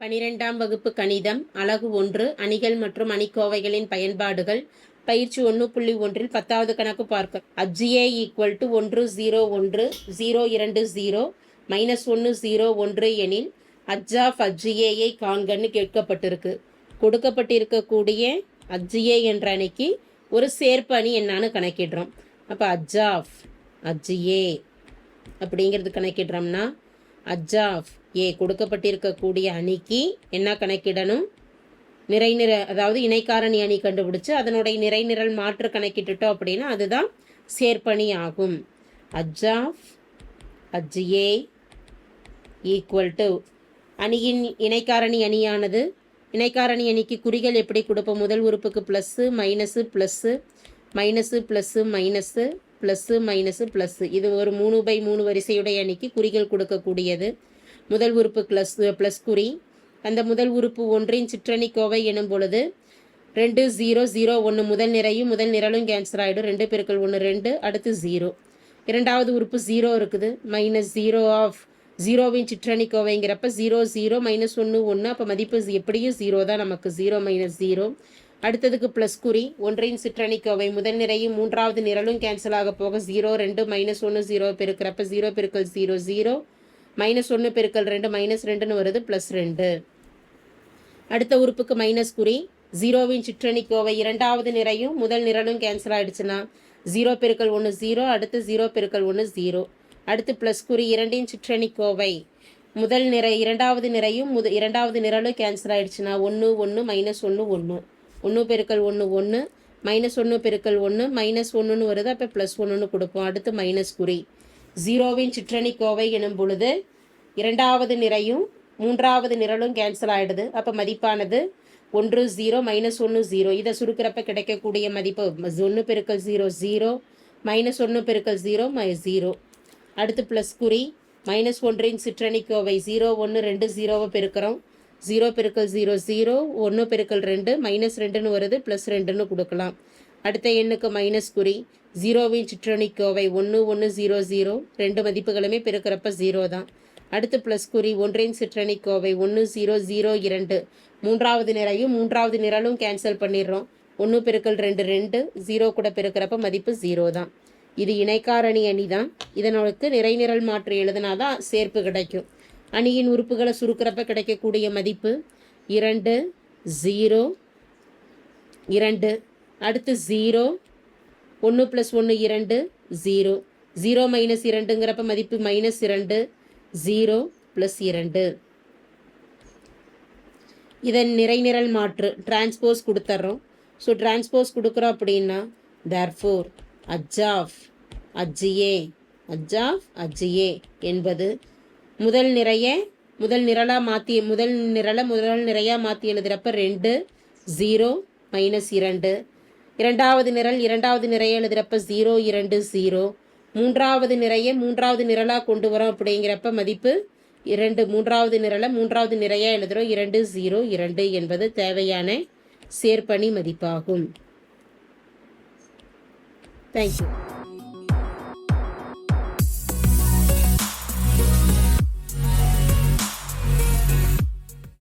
பனிரெண்டாம் வகுப்பு கணிதம் அலகு ஒன்று அணிகள் மற்றும் அணிக்கோவைகளின் பயன்பாடுகள் பயிற்சி ஒன்று புள்ளி ஒன்றில் பத்தாவது கணக்கு பார்க்க. அப்ஜிஏ ஈக்குவல் டு ஒன்று ஜீரோ ஒன்று ஜீரோ இரண்டு ஜீரோ மைனஸ் ஒன்று ஜீரோ ஒன்று எனில் அஜ்ஜாஃப் அஜ்ஜிஏயை காண்கன்னு கேட்கப்பட்டிருக்கு. கொடுக்கப்பட்டிருக்கக்கூடிய அஜ்ஜிஏ என்ற அணிக்கு ஒரு சேர்ப்பு அணி என்னான்னு கணக்கிடுறோம். அப்போ அஜ்ஜாஃப் அஜ்ஜிஏ அப்படிங்கிறது கணக்கிடுறோம்னா அஜாஃப் ஏ கொடுக்கப்பட்டிருக்கக்கூடிய அணிக்கு என்ன கணக்கிடணும்? நிறைநிற அதாவது இணைக்காரணி அணி கண்டுபிடிச்சு அதனுடைய நிறைநிரல் மாற்று கணக்கிட்டுட்டோம் அப்படின்னா அதுதான் சேர்ப்பணி ஆகும். அஜாஃப் அஜ் ஏ ஈக்குவல் டு அணியின் இணைக்காரணி அணியானது. இணைக்காரணி அணிக்கு குறிகள் எப்படி கொடுப்போம்? முதல் உறுப்புக்கு plus minus plus minus plus minus plus minus plus இது ஒரு மூணு பை மூணு வரிசையுடைய அணிக்கு குறிகள் கொடுக்கக்கூடியது. முதல் உறுப்பு ப்ளஸ் ப்ளஸ் குறி. அந்த முதல் உறுப்பு ஒன்றின் சிற்றணி கோவை எனும் பொழுது ரெண்டு ஜீரோ ஜீரோ ஒன்று முதல் நிறையும் முதல் நிரலும் கேன்சல் ஆகிடும் ரெண்டு பெருக்கள் ஒன்று ரெண்டு அடுத்து ஜீரோ இரண்டாவது உறுப்பு ஜீரோ இருக்குது. மைனஸ் ஜீரோ ஆஃப் ஜீரோவின் சிற்றணி கோவைங்கிறப்ப ஜீரோ ஜீரோ மைனஸ் ஒன்று ஒன்று அப்போ மதிப்பு எப்படியும் ஜீரோ தான். நமக்கு ஜீரோ மைனஸ் ஜீரோ அடுத்ததுக்கு ப்ளஸ் குறி ஒன்றின் சிற்றணிக்கோவை முதல் நிறையும் மூன்றாவது நிரலும் கேன்சல் ஆக போக ஜீரோ ரெண்டு மைனஸ் ஒன்று ஜீரோ பெருக்கிறப்ப ஜீரோ பெருக்கல் ஜீரோ ஜீரோ மைனஸ் ஒன்று பெருக்கல் ரெண்டு மைனஸ் ரெண்டுன்னு வருது ப்ளஸ் ரெண்டு. அடுத்த உறுப்புக்கு மைனஸ் குறி ஜீரோவின் சிற்றணிக்கோவை இரண்டாவது நிறையும் முதல் நிரலும் கேன்சல் ஆகிடுச்சுன்னா ஜீரோ பெருக்கல் ஒன்று ஜீரோ அடுத்து ஜீரோ பெருக்கல் ஒன்று ஜீரோ அடுத்து ப்ளஸ் குறி இரண்டின் சிற்றணிக்கோவை முதல் நிறை இரண்டாவது நிறையும் முத இரண்டாவது நிரலும் கேன்சல் ஆகிடுச்சுன்னா ஒன்று ஒன்று மைனஸ் ஒன்று ஒன்று ஒன்று பெருக்கல் ஒன்று ஒன்று மைனஸ் ஒன்று பெருக்கல் ஒன்று மைனஸ் ஒன்றுன்னு வருது அப்போ ப்ளஸ் ஒன்றுன்னு கொடுப்போம். அடுத்து மைனஸ் குறி. ஜீரோவின் சிற்றணி கோவை எனும் பொழுது இரண்டாவது நிறையும் மூன்றாவது நிரலும் கேன்சல் ஆகிடுது அப்போ மதிப்பானது ஒன்று ஜீரோ மைனஸ் ஒன்று ஜீரோ இதை சுருக்கிறப்ப கிடைக்கக்கூடிய மதிப்பு ஒன்று பெருக்கல் ஜீரோ ஜீரோ மைனஸ் ஒன்று பெருக்கல் ஜீரோ மை ஜீரோ அடுத்து ப்ளஸ் குறி மைனஸ் ஒன்றின் சிற்றணி கோவை ஜீரோ ஒன்று ரெண்டு ஜீரோவை பெருக்கிறோம். ஜீரோ பெருக்கல் ஜீரோ ஜீரோ ஒன்று பெருக்கல் ரெண்டு மைனஸ் ரெண்டுன்னு வருது ப்ளஸ் ரெண்டுன்னு கொடுக்கலாம். அடுத்த எண்ணுக்கு மைனஸ் குறி ஜீரோவின் சிற்றணிக்கோவை ஒன்று ஒன்று ஜீரோ ஜீரோ ரெண்டு மதிப்புகளுமே பெருக்கிறப்ப ஜீரோ தான். அடுத்து ப்ளஸ் குறி ஒன்றின் சிற்றணிக்கோவை ஒன்று ஜீரோ ஜீரோ இரண்டு. மூன்றாவது நிலையும் மூன்றாவது நிரலும் கேன்சல் பண்ணிடுறோம். ஒன்று பெருக்கல் ரெண்டு ரெண்டு ஜீரோ கூட பெருக்கிறப்ப மதிப்பு ஜீரோ தான். இது இணைக்காரணி அணி தான். இதனுக்கு நிறைநிரல் மாற்று எழுதினாதான் சேர்ப்பு கிடைக்கும். அணியின் உறுப்புகளை சுருக்கிறப்ப கிடைக்கக்கூடிய மதிப்பு இரண்டு ஜீரோ இரண்டு. அடுத்து ஜீரோ ஒன்று ப்ளஸ் ஒன்று இரண்டு ஜீரோ ஜீரோ மைனஸ் இரண்டுங்கிறப்ப மதிப்பு மைனஸ் இரண்டு ஜீரோ ப்ளஸ் இரண்டு. இதன் நிறைநிரல் மாற்று டிரான்ஸ்போஸ் கொடுத்துட்றோம் ஸோ டிரான்ஸ்போஸ் கொடுக்குறோம் அப்படின்னா தேர் ஃபோர் அஜாஃப் அஜ்ஜியே அஜாஃப் அஜ்ஜியே என்பது முதல் நிறைய முதல் நிரலாக மாற்றி முதல் நிரலை முதல் நிறையாக மாற்றி எழுதுகிறப்ப ரெண்டு ஜீரோ மைனஸ் இரண்டு. இரண்டாவது நிரல் இரண்டாவது நிறைய எழுதுகிறப்ப ஜீரோ இரண்டு ஜீரோ மூன்றாவது நிறைய மூன்றாவது நிரலாக கொண்டு வரோம் அப்படிங்கிறப்ப மதிப்பு இரண்டு. மூன்றாவது நிரலை மூன்றாவது நிறைய எழுதுகிறோம் இரண்டு ஜீரோ இரண்டு என்பது தேவையான சேர்ப்பணி மதிப்பாகும். தேங்க்யூ